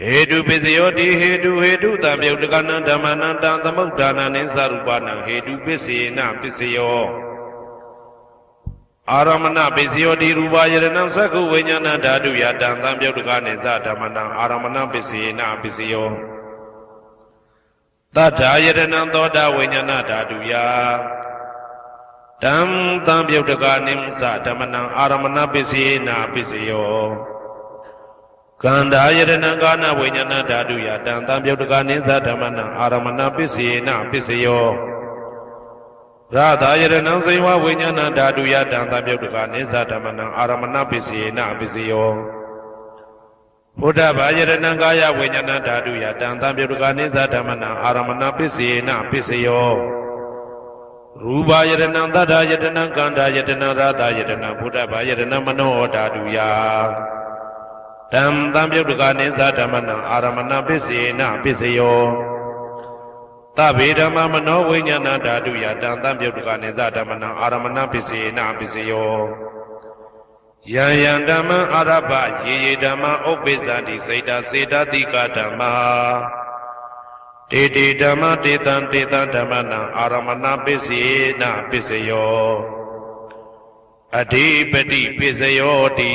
ဟေတုပစ္စယောတိဟေတုဟေတုတံပြုတ်တကနံဓမ္မနံတံသမုဒ္ဒါနံနိသရူပနံဟေတုပစ္စေနပစ္စယောအာရမဏပစ္စယောတိရူပယရဏံသက္ခုဝိညာဏဓာတုယတံသံပြုတ်တကနိသဓမ္မနံအာရမဏပစ္စေနပစ္စယောတတ္ထာယရဏံသောတာဝိညာဏဓာတုယတံသံပြုတ်တကနိသဓမ္မနံအာရမဏပစ္စေနပစ္စယော ကန္တာယတနံကာနဝိညာဏဓာတုယတံတံပြုတ်တကနိသဓမ္မနံအာရမဏပစ္စေနပစ္စယောရသာယတနံစေဝဝိညာဏဓာတုယတံတံပြုတ်တကနိသဓမ္မနံအာရမဏပစ္စေနပစ္စယောဘုဒ္ဓဘာယတနံကာယဝိညာဏဓာတုယတံတံပြုတ်တကနိသဓမ္မနံအာရမဏပစ္စေနပစ္စယောရူပယတနံသတ္တယတနံကန္တာယတနံရသာယတနံဘုဒ္ဓဘာယတနံမနောဓာတုယ တံတံပြုတ်တကနိသဓမ္မနံအာရမဏပစ္စေနပစ္စယောသဗ္ဗေဓမ္မမနောဝိညာဏဓာတုယတံတံပြုတ်တကနိသဓမ္မနံအာရမဏပစ္စေနပစ္စယောယံယံဓမ္မအာရပယေယေဓမ္မဥပ္ပိသတိစေတစေတတိကဓမ္မာတေတေဓမ္မတေတံတေတံဓမ္မနံအာရမဏပစ္စေနပစ္စယောအဓိပတိပစ္စယောတိ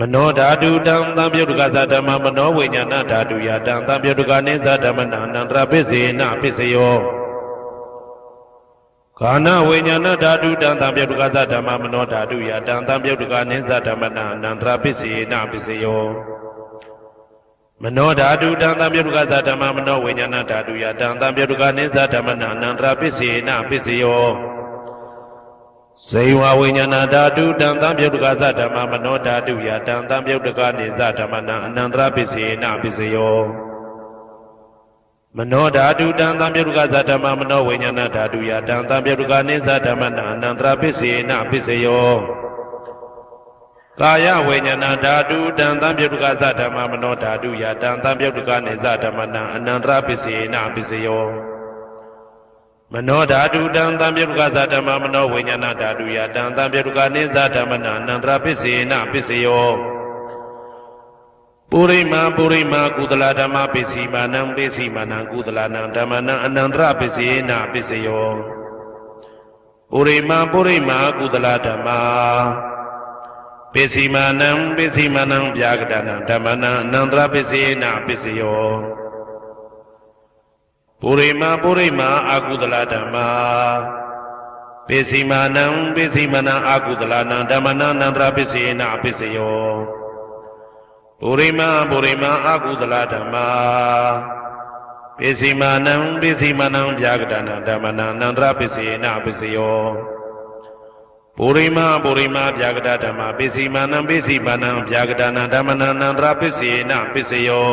မနောဓာတုတံသံပြုတ်တကသဓမ္မမနောဝိညာဏဓာတုယတံသံပြုတ်တကနိသဓမ္မနာအနန္တရပစ္စေနပစ္စယောခာနဝိညာဏဓာတုတံသံပြုတ်တကသဓမ္မမနောဓာတုယတံသံပြုတ်တကနိသဓမ္မနာအနန္တရပစ္စေနပစ္စယောမနောဓာတုတံသံပြုတ်တကသဓမ္မမနောဝိညာဏဓာတုယတံသံပြုတ်တကနိသဓမ္မနာအနန္တရပစ္စေနပစ္စယော ဇေဝဝိညာဏဓာတုတံတံပြုတ်တကသဓမ္မမနောဓာတုယတံတံပြုတ်တကနေသဓမ္မနံအနန္တရပစ္စေနပစ္စယောမနောဓာတုတံတံပြုတ်တကသဓမ္မမနောဝိညာဏဓာတုယတံတံပြုတ်တကနေသဓမ္မနံအနန္တရပစ္စေနပစ္စယောကာယဝိညာဏဓာတုတံတံပြုတ်တကသဓမ္မမနောဓာတုယတံတံပြုတ်တကနေသဓမ္မနံအနန္တရပစ္စေနပစ္စယော မနောဓာတုတံသံပြုတ်ကသဓမ္မမနောဝိညာဏဓာတုယတံသံပြုတ်ကနိသဓမ္မနာအနန္တရပစ္စေနပစ္စယောပုရိမာပုရိမာကုသလဓမ္မပစ္စည်းမာနံပစ္စည်းမာနံကုသလနံဓမ္မနံအနန္တရပစ္စေနပစ္စယောပုရိမာပုရိမာကုသလဓမ္မာပစ္စည်းမာနံပစ္စည်းမာနံဗျာကတနံဓမ္မနံအနန္တရပစ္စေနပစ္စယော ပုရိမာပုရိမာအာကုသလဓမ္မာပိစီမာနံပိစီမနံအာကုသလနံဓမ္မနံနန္တရပိစေနအပိစယောပုရိမာပုရိမာအာကုသလဓမ္မာပိစီမာနံပိစီမနံဗျာကတနံဓမ္မနံနန္တရပိစေနအပိစယောပုရိမာပုရိမာဗျာကတဓမ္မာပိစီမာနံပိစီမနံဗျာကတနံဓမ္မနံနန္တရပိစေနပိစယော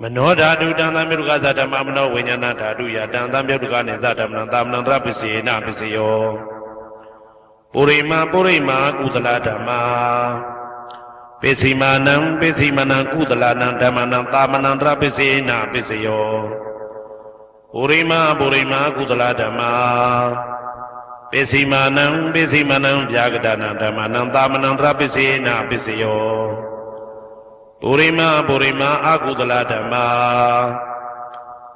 မနောဓာတုတံသံပြုတ်တကသဓမ္မမနောဝိညာဏဓာတုယတံသံပြုတ်တကနိသဓမ္မနံသာမဏံတရပစ္စေနပစ္စယောပုရိမာပုရိမာကုသလဓမ္မာပိစီမာနံပိစီမနံကုသလနံဓမ္မနံသာမဏံတရပစ္စေနပစ္စယောပုရိမာပုရိမာကုသလဓမ္မာပစ္စည်းမာနံပစ္စည်းမနံဗျာကတနာဓမ္မနံသာမဏံတရပစ္စေနာပစ္စယော ပုရိမပုရိမအာကုသလဓမ္မာ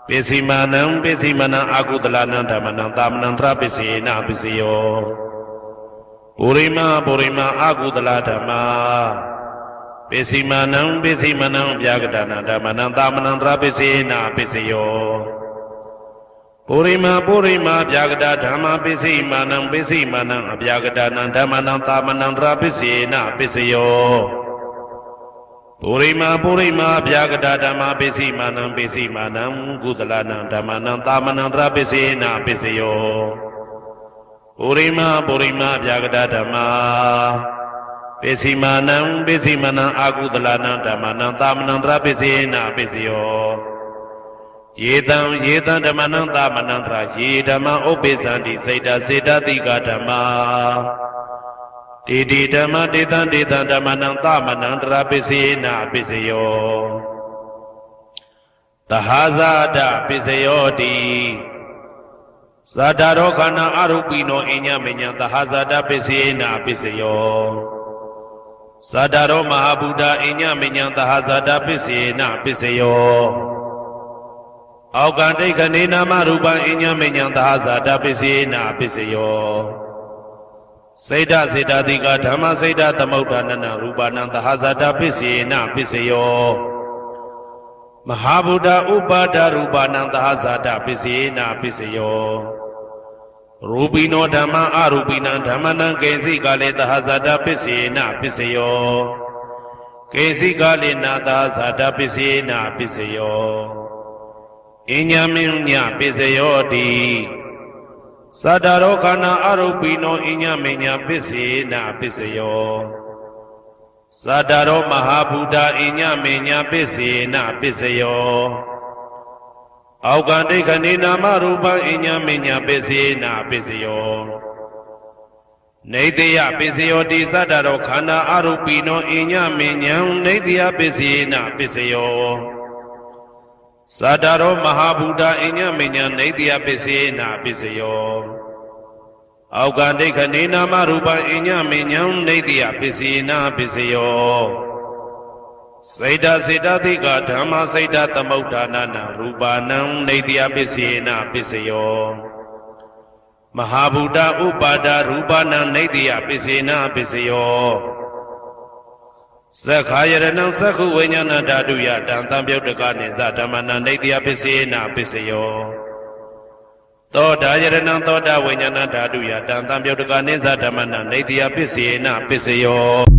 ပစ္စည်းမာနံပစ္စည်းမနံအာကုသလနံဓမ္မနံသာမဏံတရပစ္စေနာပစ္စယောပုရိမပုရိမအာကုသလဓမ္မာပစ္စည်းမာနံပစ္စည်းမနံဗျာကတနာဓမ္မနံသာမဏံတရပစ္စေနာပစ္စယောပုရိမာပုရိမာဗျာကတာဓမ္မပစ္စည်းမာနံပစ္စည်းမာနံအဗျာကတာနံဓမ္မနံသာမဏံတရာပစ္စေနပစ္စယော ပုရိမာပုရိမာဗျာကတာဓမ္မပစ္စည်းမာနံပစ္စည်းမာနံကုသလနံဓမ္မနံသာမဏံတရာပစ္စေနပစ္စယောပုရိမာပုရိမာဗျာကတာဓမ္မပစ္စည်းမာနံပစ္စည်းမာနံအာကုသလနံဓမ္မနံသာမဏံတရာပစ္စေနပစ္စယောယေတံယေတံဓမ္မနံသမနံတရာယေဓမ္မဥပ္ပိသန္တိစေတစေတတိကဓမ္မာ တေတိဓမ္မတေတံတေတံဓမ္မနံသမနံတရာပစ္စေနာပစ္စယောတဟဇာတပစ္စယောတိသတ္တရောခန္ဓာအရုပိနောအညမညံတဟဇာတပစ္စေနာပစ္စယောသတ္တရောမဟာဗုဒ္ဓအညမညံတဟဇာတပစ္စေနာပစ္စယောအောက်ကဒိဋ္ဌနေနာမရူပံအညမညံသာဇာတပစ္စေနာပစ္စယော စေတစေတတိကဓမ္မစေတသမုဋ္ဌာနနရူပနံသဟဇာတပစ္စေနာပစ္စယောမဟာဗုဒ္ဓဥပါဒရူပနံသဟဇာတပစ္စေနာပစ္စယောရူပိနောဓမ္မအရူပိနံဓမ္မနံကေစီကလေသဟဇာတပစ္စေနာပစ္စယောကေစီကလေနာသဟဇာတပစ္စေနာပစ္စယောအညမင်းညပိစယောတိ သတ္တရောခန္ဓာအရုပိနောအညမင်းညပိစေနာပိစယောသတ္တရောမဟာဗုဒ္ဓအညမင်းညပိစေနာပိစယောအောက်ကဒိဋ္ဌနေနာမရူပံအညမင်းညပိစေနာပိစယောနေတယပိစယောတိသတ္တရောခန္ဓာအရုပိနောအညမင်းညံနေတယပိစေနာပိစယော သာတရောမဟာဗုဒ္ဓအညမညနေတယပစ္စေနာပစ္စယောအောက်ကဒိဋ္ဌနေနာမရူပအညမညံနေတယပစ္စေနာပစ္စယောစေတစေတသိကဓမ္မစေတသမုဋ္ဌာနနာရူပနံနေတယပစ္စေနာပစ္စယောမဟာဗုဒ္ဓဥပါဒရူပနံနေတယပစ္စေနာပစ္စယော သက္ခာယရဏံသက္ခုဝိညာဏဓာတုယတံတံပြုတ်တကနေသဓမ္မနာနေတယပစ္စေနာပစ္စယောသောတာယရဏံသောတာဝိညာဏဓာတုယတံတံပြုတ်တကနေသဓမ္မနာနေတယပစ္စေနာပစ္စယော